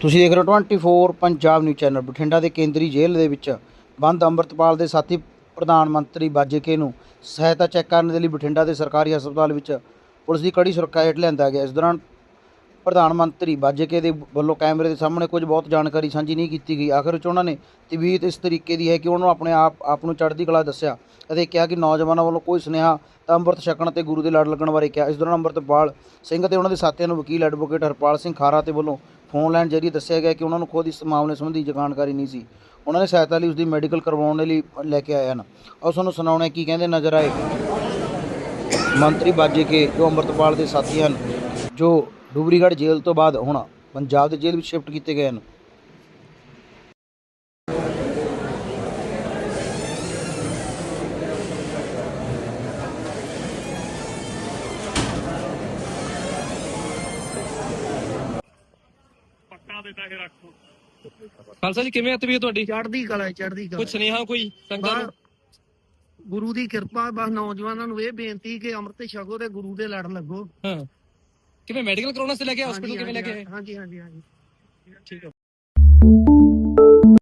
ਤੁਸੀਂ ਦੇਖ ਰਹੇ ਹੋ 24 ਪੰਜਾਬ ਨਿਊਜ਼ ਚੈਨਲ ਬਠਿੰਡਾ ਦੇ ਕੇਂਦਰੀ ਜੇਲ੍ਹ ਦੇ ਵਿੱਚ ਬੰਦ ਅੰਮ੍ਰਿਤਪਾਲ ਦੇ ਸਾਥੀ ਪ੍ਰਧਾਨ ਮੰਤਰੀ ਬਾਜੇਕੇ ਨੂੰ ਸਹਾਇਤਾ ਚੈੱਕ ਕਰਨ ਦੇ ਲਈ ਬਠਿੰਡਾ ਦੇ ਸਰਕਾਰੀ ਹਸਪਤਾਲ ਵਿੱਚ ਪੁਲਿਸ ਦੀ ਕੜੀ ਸੁਰੱਖਿਆ ਹੇਠ ਲਿਆਂਦਾ ਗਿਆ। ਇਸ ਦੌਰਾਨ ਪ੍ਰਧਾਨ ਮੰਤਰੀ ਬਾਜੇਕੇ ਦੇ ਵੱਲੋਂ ਕੈਮਰੇ ਦੇ ਸਾਹਮਣੇ ਕੁਝ ਬਹੁਤ ਜਾਣਕਾਰੀ ਸਾਂਝੀ ਨਹੀਂ ਕੀਤੀ ਗਈ। ਆਖਰ ਵਿੱਚ ਉਹਨਾਂ ਨੇ ਤਬੀਅਤ ਇਸ ਤਰੀਕੇ ਦੀ ਹੈ ਕਿ ਉਹਨੂੰ ਆਪਣੇ ਆਪ ਆਪ ਨੂੰ ਚੜ੍ਹਦੀ ਕਲਾ ਦੱਸਿਆ ਅਤੇ ਕਿਹਾ ਕਿ ਨੌਜਵਾਨਾਂ ਵੱਲੋਂ ਕੋਈ ਸੁਨੇਹਾ ਤਾਂ ਅੰਮ੍ਰਿਤ ਛਕਣ ਤੇ ਗੁਰੂ ਦੇ ਲੜ ਲੱਗਣ ਬਾਰੇ ਕਿਹਾ। ਇਸ ਦੌਰਾਨ ਅੰਮ੍ਰਿਤਪਾਲ ਸਿੰਘ ਅਤੇ ਉਹਨਾਂ ਦੇ ਸਾਥੀਆਂ ਨੂੰ ਵਕੀਲ ਐਡਵੋਕੇਟ ਹਰਪਾਲ ਸਿੰਘ ਖਾਰਾ ਤੇ ਵੱਲੋਂ ਫੋਨ ਜਰੀਏ ਦੱਸਿਆ ਗਿਆ ਕਿ ਉਹਨਾਂ ਨੂੰ ਖੁਦ ਇਸ ਮਾਮਲੇ ਸੰਬੰਧੀ ਜਾਣਕਾਰੀ ਨਹੀਂ ਸੀ। ਉਹਨਾਂ ਨੇ ਸਹਾਇਤਾ ਲਈ ਉਸ ਦੀ ਮੈਡੀਕਲ ਕਰਵਾਉਣ ਦੇ ਲਈ ਲੈ ਕੇ ਆਏ ਹਨ। ਔਰ ਤੁਹਾਨੂੰ ਸੁਣਾਉਣਾ ਕੀ ਕਹਿੰਦੇ ਨਜ਼ਰ ਆਏ। ਮੰਤਰੀ ਬਾਜੇ ਕੇ ਜੋ ਅੰਮ੍ਰਿਤਪਾਲ ਦੇ ਸਾਥੀ ਹਨ, ਜੋ ਡੂਬਰੀਗੜ੍ਹ ਜੇਲ੍ਹ ਤੋਂ ਬਾਅਦ ਹੁਣ ਪੰਜਾਬ ਦੇ ਜੇਲ੍ਹ ਵਿੱਚ ਸ਼ਿਫਟ ਕੀਤੇ ਗਏ ਹਨ। ਖਾਲਸਾ ਜੀ ਕਿਵੇਂ ਆ ਤਬੀਅਤ ਤੁਹਾਡੀ? ਚੜ੍ਹਦੀ ਕਲਾ ਚੜ੍ਹਦੀ ਕਲਾ ਕੋਈ ਸੁਨੇਹਾ ਕੋਈ ਸੰਗਤਾਂ ਨੂੰ? ਬਸ ਗੁਰੂ ਦੀ ਕਿਰਪਾ ਬਸ ਨੌਜਵਾਨਾਂ ਨੂੰ ਇਹ ਬੇਨਤੀ ਕਿ ਅੰਮ੍ਰਿਤ ਛਕੋ ਤੇ ਗੁਰੂ ਦੇ ਲੜ ਲੱਗੋ। ਹਾਂ। ਕਿਵੇਂ ਮੈਡੀਕਲ ਕਰਾਉਣਾ ਸੀ ਲੈ ਕੇ ਹਸਪੀਟਲ ਹਾਂਜੀ, ਕਿਵੇਂ ਲੈ ਕੇ ਆਏ? ਹਾਂਜੀ ਹਾਂਜੀ ਹਾਂਜੀ। ਠੀਕ ਆ।